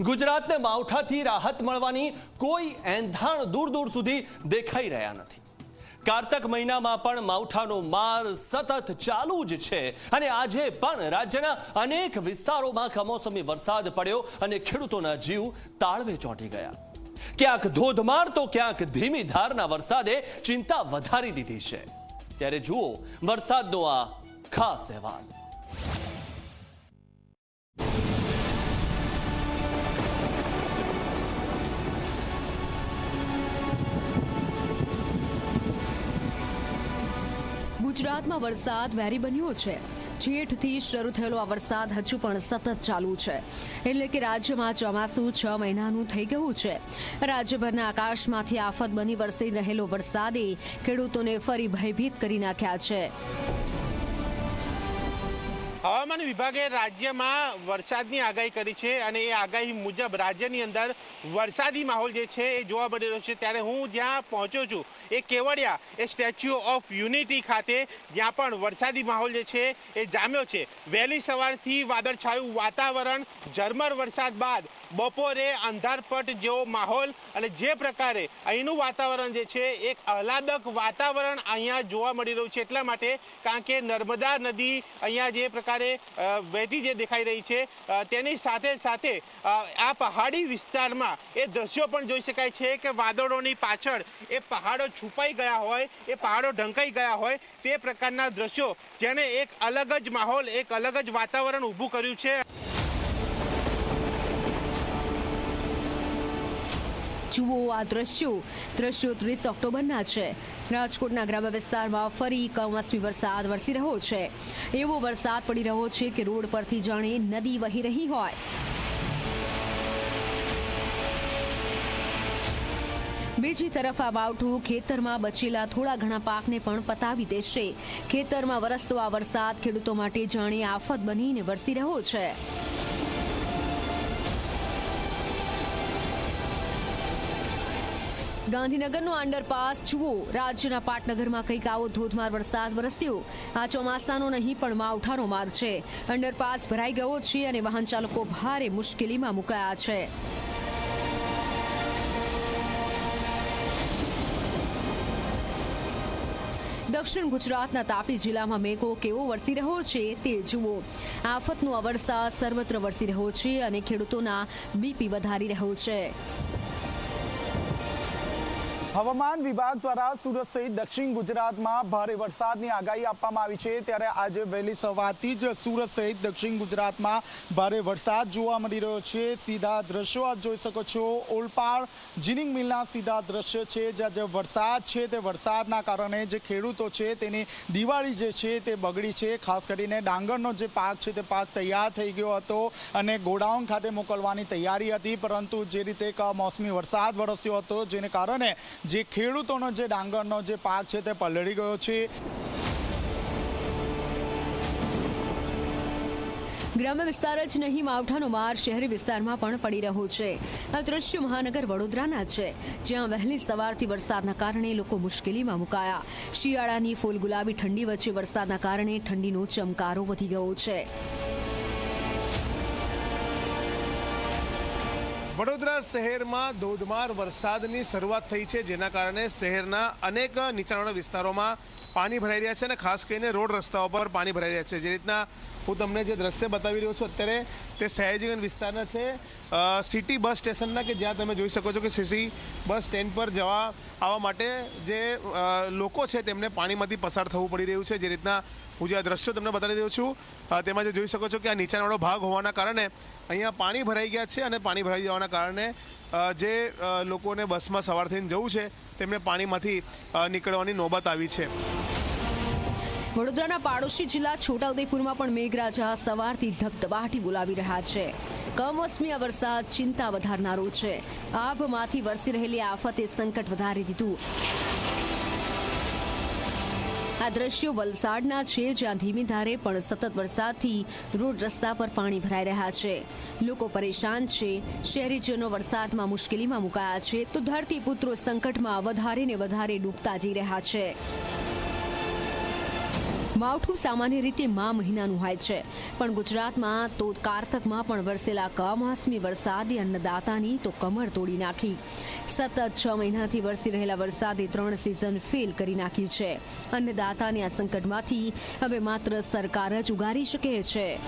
ગુજરાતને માવઠાથી રાહત મળવાની કોઈ એંધાણ દૂર દૂર સુધી દેખાઈ રહ્યા નથી. કારતક મહિનામાં પણ માવઠાનો માર સતત ચાલુ જ છે અને આજે પણ રાજ્યના અનેક વિસ્તારોમાં કમોસમી વરસાદ પડ્યો અને ખેડૂતોના જીવ તાળવે ચોંટી ગયા. ક્યાંક ધોધમાર તો ક્યાંક ધીમી ધારના વરસાદે ચિંતા વધારી દીધી છે. ત્યારે જુઓ વરસાદનો આ ખાસ અહેવાલ. ગુજરાતમાં વરસાદ વેરી બન્યો છે. જેઠથી શરૂ થયેલો આ વરસાદ હજુ પણ સતત ચાલુ છે. એટલે કે રાજ્યમાં ચોમાસું છ મહિનાનું થઈ ગયું છે. રાજ્યભરના આકાશમાંથી આફત બની વરસી રહેલો વરસાદે ખેડૂતોને ફરી ભયભીત કરી નાખ્યા છે. હવામાન વિભાગે રાજ્યમાં વરસાદની આગાહી કરી છે અને એ આગાહી મુજબ રાજ્યની અંદર વરસાદી માહોલ જે છે એ જોવા મળી રહ્યો છે. ત્યારે હું જ્યાં પહોંચ્યો છું, એ કેવડિયા, એ સ્ટેચ્યુ ઓફ યુનિટી ખાતે જ્યાં પણ વરસાદી માહોલ જે છે એ જામ્યો છે. વહેલી સવારથી વાદળછાયું વાતાવરણ, ઝરમર વરસાદ બાદ બપોરે અંધારપટ જેવો માહોલ અને જે પ્રકારે અહીંનું વાતાવરણ જે છે એક આહલાદક વાતાવરણ અહીંયા જોવા મળી રહ્યું છે. એટલા માટે કારણ કે નર્મદા નદી અહીંયા જે પ્રકારે અ, વહેતી જે દેખાઈ રહી છે તેની સાથે સાથે આ પહાડી વિસ્તારમાં એ દ્રશ્યો પણ જોઈ શકાય છે કે વાદળોની પાછળ એ પહાડો છુપાઈ ગયા હોય એ પહાડો ઢંકાઈ ગયા હોય તે પ્રકારના દ્રશ્યો જેણે એક અલગ જ માહોલ એક અલગ જ વાતાવરણ ઊભું કર્યું છે. જુઓ આ દ્રશ્યો. દ્રશ્યો ત્રીસ ઓક્ટોબરના છે. રાજકોટના ગ્રામ્ય વિસ્તારમાં ફરી કમોસમી વરસાદ વરસી રહ્યો છે. એવો વરસાદ પડી રહ્યો છે કે રોડ પરથી જાણે નદી વહી રહી હોય. બીજી તરફ આ માવઠું ખેતરમાં બચેલા થોડા ઘણા પાકને પણ પતાવી દેશે. ખેતરમાં વરસતો આ વરસાદ ખેડૂતો માટે જાણે આફત બનીને વરસી રહ્યો છે. ગાંધીનગરનો અંડરપાસ. જુઓ, રાજ્યના પાટનગરમાં કંઈક આવો ધોધમાર વરસાદ વરસ્યો. આ ચોમાસાનો નહીં, પણ માવઠાનો માર છે. અંડરપાસ ભરાઈ ગયો છે અને વાહન ચાલકો ભારે મુશ્કેલીમાં મુકાયા છે. દક્ષિણ ગુજરાતના તાપી જિલ્લામાં મેઘો કેવો વરસી રહ્યો છે તે જુઓ. આફતનો આ વરસાદ સર્વત્ર વરસી રહ્યો છે અને ખેડૂતોના બીપી વધારી રહ્યો છે. હવામાન વિભાગ દ્વારા સુરત સહિત દક્ષિણ ગુજરાતમાં ભારે વરસાદની આગાહી આપવામાં આવી છે. ત્યારે આજે વહેલી સવારથી જ સુરત સહિત દક્ષિણ ગુજરાતમાં ભારે વરસાદ જોવા મળી રહ્યો છે. સીધા દ્રશ્યો આપ જોઈ શકો છો. ઓલપાડ, જીનિંગ મિલના સીધા દ્રશ્ય છે. જ્યાં જે વરસાદ છે તે વરસાદના કારણે જે ખેડૂતો છે તેની દિવાળી જે છે તે બગડી છે. ખાસ કરીને ડાંગરનો જે પાક છે તે પાક તૈયાર થઈ ગયો હતો અને ગોડાઉન ખાતે મોકલવાની તૈયારી હતી. પરંતુ જે રીતે કમોસમી વરસાદ વરસ્યો હતો, જેને કારણે જે ખેડૂતોનો જે ડાંગરનો જે પાક છે તે પલળી ગયો છે. ગ્રામ્ય વિસ્તાર જ નહીં, માવઠાનો માર શહેરી વિસ્તારમાં પણ પડી રહ્યો છે. આ દ્રશ્ય મહાનગર વડોદરાના છે, જ્યાં વહેલી સવારથી વરસાદના કારણે લોકો મુશ્કેલીમાં મુકાયા. શિયાળાની ફૂલ ગુલાબી ઠંડી વચ્ચે વરસાદના કારણે ઠંડીનો ચમકારો વધી ગયો છે. વડોદરા શહેરમાં ધોધમાર વરસાદની શરૂઆત થઈ છે, જેના કારણે શહેરના અનેક નીચાણવાળા વિસ્તારોમાં પાણી ભરાઈ રહ્યા છે અને ખાસ કરીને રોડ રસ્તાઓ પર પાણી ભરાઈ રહ્યા છે. જે રીતના હું તમને જે દ્રશ્ય બતાવી રહ્યો છું, અત્યારે તે સયાજીગંજ વિસ્તારના છે. સિટી બસ સ્ટેશનના કે જ્યાં તમે જોઈ શકો છો કે સિટી બસ સ્ટેન્ડ પર જવા, આવવા માટે જે લોકો છે તેમને પાણીમાંથી પસાર થવું પડી રહ્યું છે. જે રીતના હું જે આ દ્રશ્યો તમને બતાવી રહ્યો છું તેમાં જે જોઈ શકો છો કે આ નીચાણવાળો ભાગ હોવાના કારણે અહીંયા પાણી ભરાઈ ગયા છે અને પાણી ભરાઈ જવાના કારણે જે લોકોને બસમાં સવાર થઈને જવું છે, તેમને પાણીમાંથી નીકળવાની નોબત આવી છે. વડોદરાના પાડોશી જિલ્લા છોટાઉદેપુરમાં પણ મેઘરાજા સવારથી ધબધબાટી બોલાવી રહ્યા છે. કમોસમી વરસાદ ચિંતા વધારનારો છે. આભમાંથી વરસી રહેલી આફતે સંકટ વધારી દીધું. આ દ્રશ્યો વલસાડના છે, જ્યાં ધીમી ધારે પણ સતત વરસાદથી રોડ રસ્તા પર પાણી ભરાઈ રહ્યા છે. લોકો પરેશાન છે. શહેરીજનો વરસાદમાં મુશ્કેલીમાં મુકાયા છે. તો ધરતીપુત્રો સંકટમાં વધારે ને વધારે ડૂબતા જઈ રહ્યા છે. માવઠું સામાન્ય રીતે મા મહિનાનું હોય છે. પણ ગુજરાતમાં તો કારતકમાં પણ વરસેલા કમોસમી વરસાદે અન્નદાતાની તો કમર તોડી નાખી. સતત છ મહિનાથી વરસી રહેલા વરસાદે ત્રણ સિઝન ફેલ કરી નાખી છે. અન્નદાતાને આ સંકટમાંથી હવે માત્ર સરકાર જ ઉગારી શકે છે.